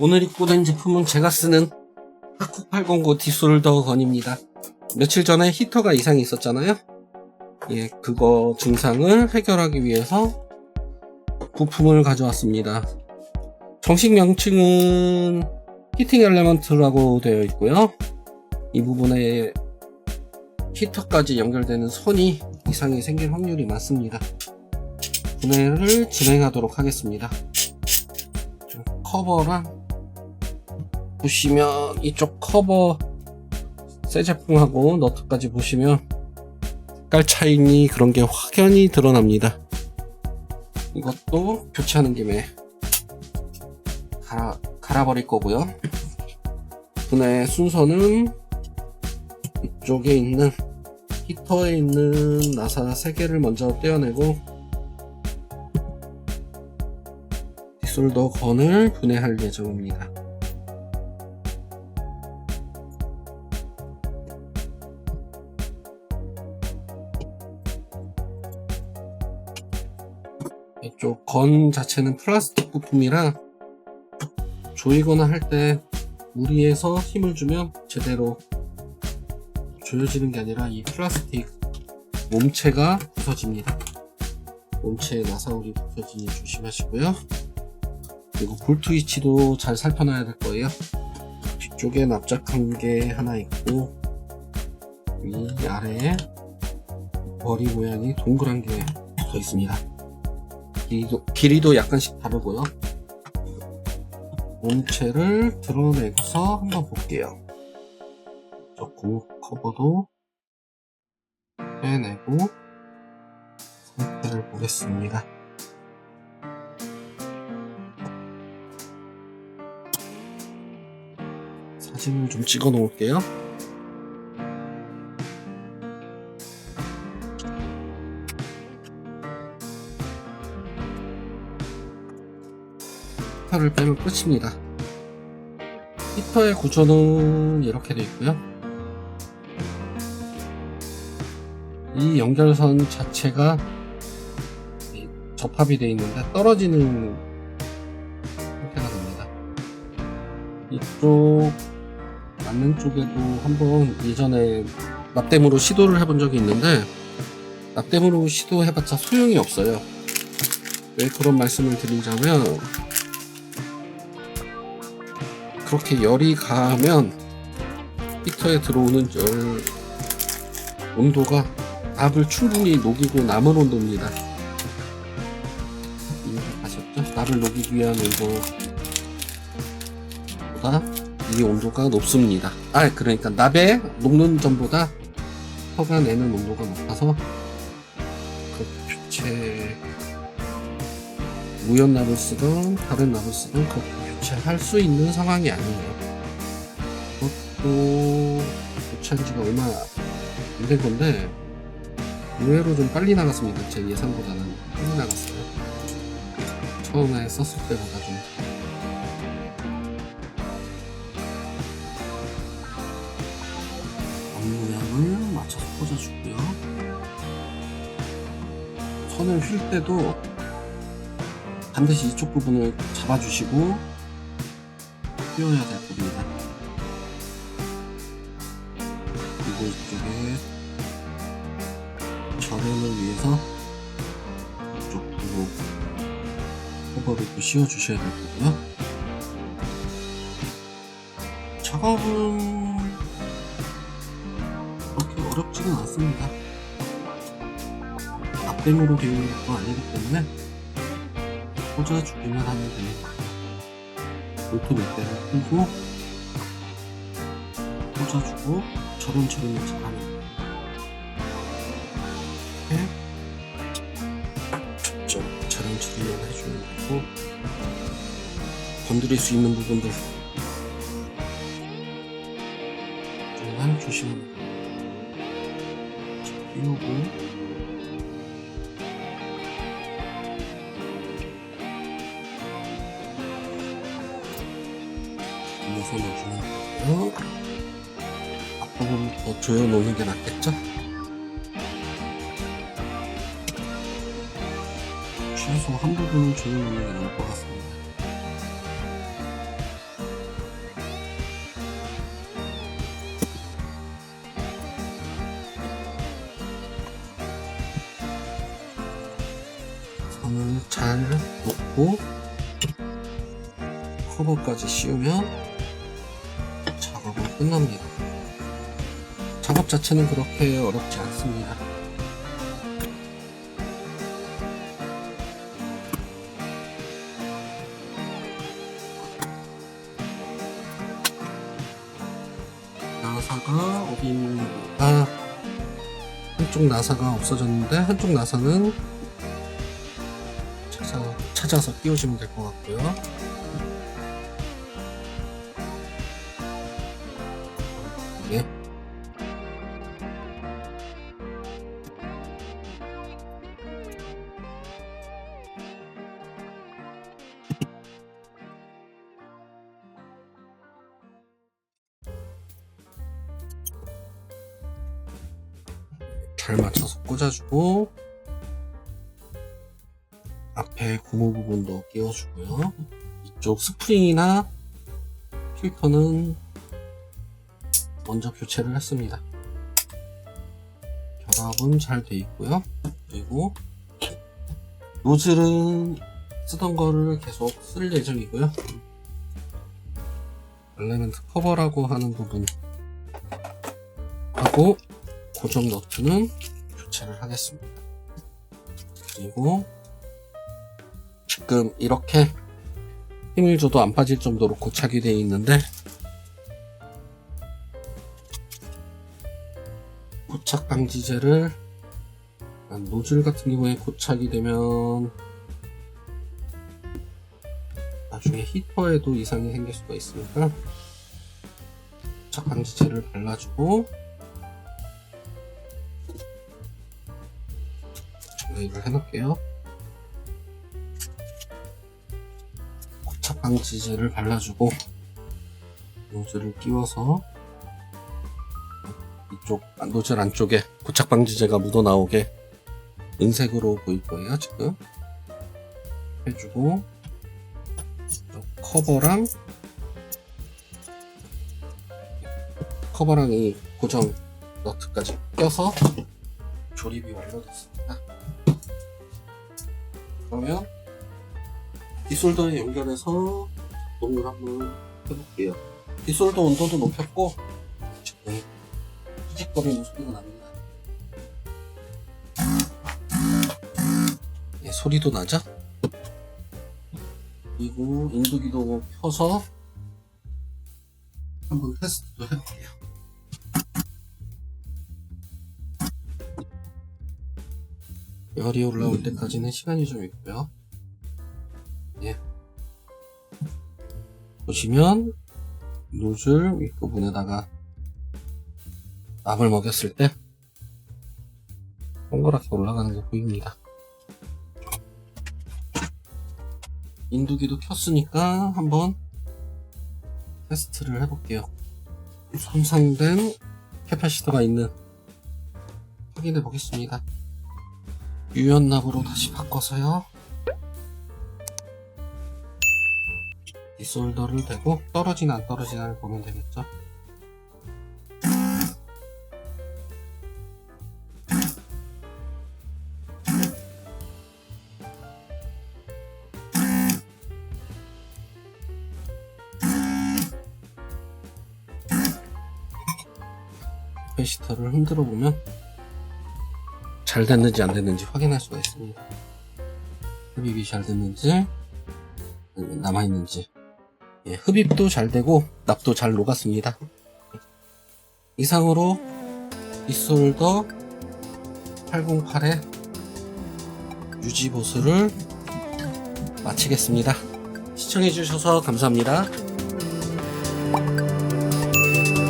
오늘 입고 된 제품은 제가 쓰는 하쿠 809 디솔더 건입니다. 며칠 전에 히터가 이상이 있었잖아요. 예, 그거 증상을 해결하기 위해서 부품을 가져왔습니다. 정식 명칭은 히팅 엘레먼트라고 되어 있고요. 이 부분에 히터까지 연결되는 선이 이상이 생길 확률이 많습니다. 분해를 진행하도록 하겠습니다. 커버랑 보시면 이쪽 커버 새 제품하고 너트까지 보시면 색깔 차이니 그런 게 확연히 드러납니다. 이것도 교체하는 김에 갈아, 갈아버릴 거고요. 분해 순서는 이쪽에 있는 히터에 있는 나사 3개를 먼저 떼어내고 디솔더 건을 분해할 예정입니다. 이쪽 건 자체는 플라스틱 부품이라 조이거나 할 때 무리해서 힘을 주면 제대로 조여지는 게 아니라 이 플라스틱 몸체가 부서집니다. 몸체에 나사울이 부서지니 조심하시고요. 그리고 볼트 위치도 잘 살펴놔야 될 거예요. 뒤쪽에 납작한 게 하나 있고 위 아래에 머리 모양이 동그란 게 더 있습니다. 길이도, 길이도 약간씩 다르고요. 몸체를 드러내고서 한번 볼게요. 저 고무 커버도 빼내고 상태를 보겠습니다. 사진을 좀 찍어 놓을게요. 히터를 빼면 끝입니다. 히터의 구조는 이렇게 되어 있고요. 이 연결선 자체가 이 접합이 되어 있는데 떨어지는 형태가 됩니다. 이쪽 맞는 쪽에도 한번 예전에 납땜으로 시도를 해본 적이 있는데 납땜으로 시도해봤자 소용이 없어요. 왜 그런 말씀을 드리자면 그렇게 열이 가면 히터에 들어오는 열 온도가 납을 충분히 녹이고 남은 온도입니다. 이해가셨죠? 납을 녹이기 위한 온도보다 이 온도가 높습니다. 아, 그러니까 납에 녹는 전보다 히터가 내는 온도가 높아서 그 교체 무연 납을 쓰던 다른 납을 쓰던 그 교체할 수 있는 상황이 아니에요. 그것도 교체한 지가 얼마 안 된 건데 의외로 좀 빨리 나갔습니다. 제 예상보다는 빨리 나갔어요. 처음에 썼을 때보다 좀 앞모양을 맞춰서 꽂아주고요. 선을 휠 때도 반드시 이쪽 부분을 잡아주시고 끼워야 될 겁니다. 그리고 이쪽에 절연을 위해서 이쪽 부분 커버를 또 씌워주셔야 될 거고요. 작업은 그렇게 어렵지는 않습니다. 앞뱀으로 되어 있는 것도 아니기 때문에 꽂아주기만 하면 됩니다. 볼트 밑대를 풀고 꽂아주고 저렴저렴 잘하면 이렇게 좀 저렴저렴 해주면 되고 건드릴 수 있는 부분들 정말. 자, 띄우고 무선을 주는 거고요. 앞부분 더 조여놓는 게 낫겠죠? 최소 한 부분은 조여놓는 게 나을 것 같습니다. 선을 잘 놓고 커버까지 씌우면 끝납니다. 작업 자체는 그렇게 어렵지 않습니다. 나사가 어디 있는가? 한쪽 나사가 없어졌는데 한쪽 나사는 찾아, 찾아서 끼워주면 될 것 같고요. 잘 맞춰서 꽂아주고 앞에 고무 부분도 끼워주고요. 이쪽 스프링이나 필터는 먼저 교체를 했습니다. 결합은 잘 돼 있고요. 그리고 노즐은 쓰던 거를 계속 쓸 예정이고요. 엘레멘트 커버라고 하는 부분 하고 고정 너트는 교체를 하겠습니다. 그리고 지금 이렇게 힘을 줘도 안 빠질 정도로 고착이 되어 있는데 고착 방지제를 노즐 같은 경우에 고착이 되면 나중에 히터에도 이상이 생길 수가 있으니까 고착 방지제를 발라주고 정리를 해놓을게요. 고착 방지제를 발라주고 노즐을 끼워서 이쪽 노즐 안쪽에 고착 방지제가 묻어 나오게 은색으로 보일 거예요 지금 해주고 커버랑 커버랑 이 고정 너트까지 껴서 조립이 완료됐습니다. 그러면 디솔더에 연결해서 작동을 한번 해볼게요. 디솔더 온도도 높였고 지금 찌직거리는 소리가 납니다. 예, 소리도 나죠? 그리고 인두기도 켜서 한번 테스트도 해볼게요. 열이 올라올 때까지는 시간이 좀 있고요. 예. 보시면 노즐 윗부분에다가 납을 먹였을 때 동그랗게 올라가는 게 보입니다. 인두기도 켰으니까 한번 테스트를 해볼게요. 손상된 캐파시터가 있는 확인해 보겠습니다. 유연납으로 다시 바꿔서요. 디솔더를 대고 떨어지나 안 떨어지나를 보면 되겠죠. 캐시터를 흔들어 보면 잘 됐는지 안 됐는지 확인할 수가 있습니다. 흡입이 잘 됐는지 아니면 남아 있는지 예, 흡입도 잘 되고 납도 잘 녹았습니다. 이상으로 이솔더 808의 유지 보수를 마치겠습니다. 시청해주셔서 감사합니다.